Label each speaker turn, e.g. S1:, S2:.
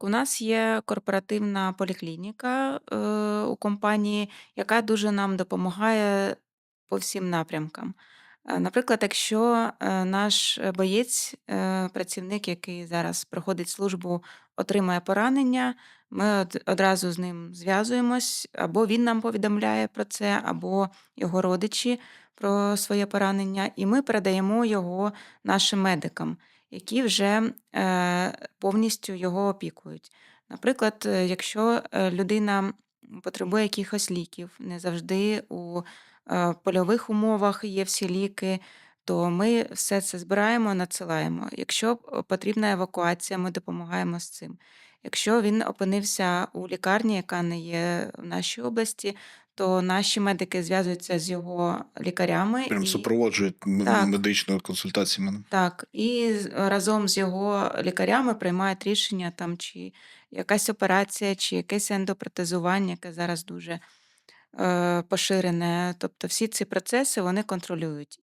S1: У нас є корпоративна поліклініка, е, у компанії, яка дуже нам допомагає по всім напрямкам. Е, наприклад, якщо, е, наш боєць, е, працівник, який зараз проходить службу, отримає поранення, ми од одразу з ним зв'язуємось, або він нам повідомляє про це, або його родичі про своє поранення, і ми передаємо його нашим медикам, які вже, е, повністю його опікують. Наприклад, е, якщо, е, людина потребує якихось ліків, не завжди у, польових умовах є всі ліки, то ми все це збираємо, надсилаємо. Якщо потрібна евакуація, ми допомагаємо з цим. Якщо він опинився у лікарні, яка не є в нашій області, то наші медики зв'язуються з його лікарями
S2: Прям
S1: і
S2: супроводжують
S1: Так.
S2: медичною консультаціями.
S1: Так, і разом з його лікарями приймають рішення, там, чи якась операція, чи якесь ендопротезування, яке зараз дуже, е, поширене. Тобто всі ці процеси вони контролюють.